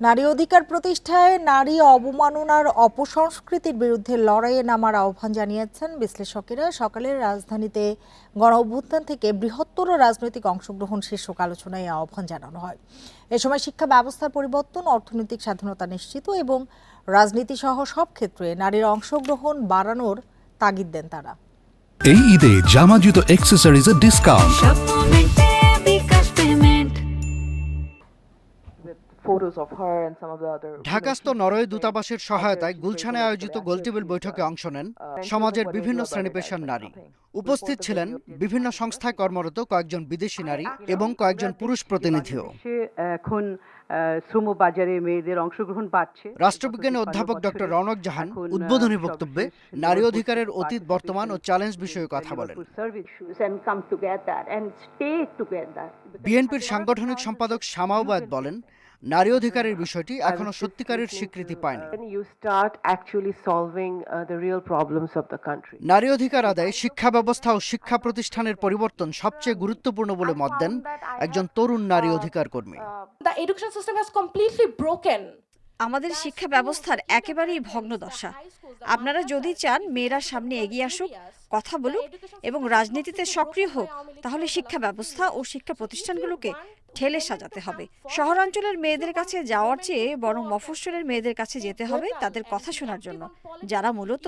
নারী অধিকার প্রতিষ্ঠায় নারী অবমাননার অপসংস্কৃতির বিরুদ্ধে লড়াইয়ে নামার আহ্বান জানিয়েছেন বিশ্লেষকেরা। সকালের রাজধানীতে গণ অভ্যুত্থান থেকে বৃহত্তর রাজনৈতিক অংশগ্রহণ শীর্ষক আলোচনায় আহ্বান জানানো হয়। এ সময় শিক্ষা ব্যবস্থার পরিবর্তন অর্থনৈতিক স্বাধীনতা নিশ্চিত এবং রাজনীতি সহ সব ক্ষেত্রে নারীর অংশগ্রহণ বাড়ানোর তাগিদ দেন তারা। এই ঈদে জামা জুতো অ্যাক্সেসরিজের ডিসকাউন্ট ঢাকাস্থ নরওয়ে দূতাবাসের সহায়তায় গুলশানে আয়োজিত গোলটেবিল বৈঠকে অংশ নেন সমাজের বিভিন্ন শ্রেণি পেশার নারী। উপস্থিত ছিলেন বিভিন্ন সংস্থায় কর্মরত কয়েকজন বিদেশি নারী এবং কয়েকজন পুরুষ প্রতিনিধিও। এখন শ্রম বাজারে মেয়েদের অংশগ্রহণ পাচ্ছে রাষ্ট্রবিজ্ঞানী অধ্যাপক ডক্টর রৌনক জাহান উদ্বোধনী বক্তব্যে নারী অধিকারের অতীত বর্তমান ও চ্যালেঞ্জ বিষয়ে কথা বলেন. বিএনপির সাংগঠনিক সম্পাদক শামাউবাদ বলেন নারী অধিকারের বিষয়টি এখনও সত্যিকারের স্বীকৃতি পায়নি। Uh. নারী অধিকার আদায়ে শিক্ষা ব্যবস্থা ও শিক্ষা প্রতিষ্ঠানের পরিবর্তন সবচেয়ে গুরুত্বপূর্ণ বলে মত দেন একজন তরুণ নারী অধিকার কর্মী। The education system has completely আমাদের শিক্ষা ব্যবস্থার একেবারেই ভগ্ন দশা। আপনারা যদি চান মেয়েরা সামনে এগিয়ে আসুক কথা বলুক এবং রাজনীতিতে সক্রিয় হোক তাহলে শিক্ষা ব্যবস্থা ও শিক্ষা প্রতিষ্ঠানগুলোকে ঠেলে সাজাতে হবে। শহরাঞ্চলের মেয়েদের কাছে যাওয়ার চেয়ে বরং মফস্বলের মেয়েদের কাছে যেতে হবে তাদের কথা শোনার জন্য। যারা মূলত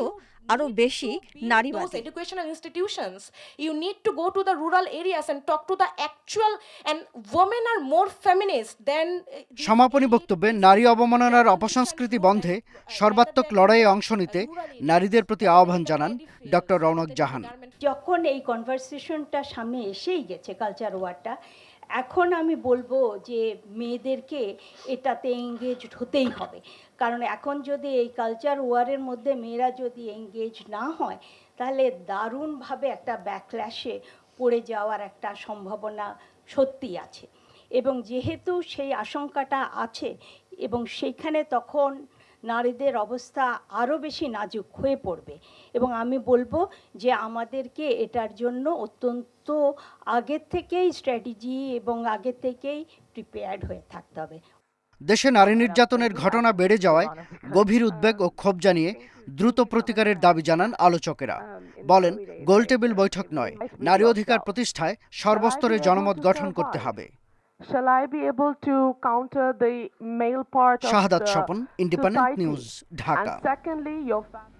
আরও বেশি নারীবাদী educational institutions, you need to go to the rural areas and talk to the actual, and women are more feminist than. সমাপনী বক্তব্যে নারী অবমাননার অপসংস্কৃতি বন্ধে সর্বাত্মক লড়াইয়ে অংশ নিতে নারীদের প্রতি আহ্বান জানান ডক্টর রৌনক জাহান। যখন এই কনভারসেশনটা সামনে এসেই গেছে কালচার ওয়ারটা এখন আমি বলব যে মেয়েদেরকে এটাতে এঙ্গেজ হতেই হবে। কারণ এখন যদি এই কালচার ওয়ারের মধ্যে মেয়েরা যদি এঙ্গেজ না হয়, তাহলে দারুণভাবে একটা ব্যাকল্যাশে পড়ে যাওয়ার একটা সম্ভাবনা সত্যি আছে। এবং যেহেতু সেই আশঙ্কাটা আছে, এবং সেইখানে তখন নারীদের অবস্থা আরও বেশি নাজুক হয়ে পড়বে। এবং আমি বলব যে আমাদেরকে এটার জন্য অত্যন্ত আগের থেকেই স্ট্র্যাটেজি এবং আগের থেকেই প্রিপেয়ার্ড হয়ে থাকতে হবে। দেশে নারী নির্যাতনের ঘটনা বেড়ে যাওয়ায় গভীর উদ্বেগ ও ক্ষোভ জানিয়ে দ্রুত প্রতিকারের দাবি জানান আলোচকেরা। বলেন, গোলটেবিল বৈঠক নয়, নারী অধিকার প্রতিষ্ঠায় সর্বস্তরে জনমত গঠন করতে হবে। Shall I be able to counter the male part of the Shahadat Shapan, Independent society? News, Dhaka. And secondly, your family.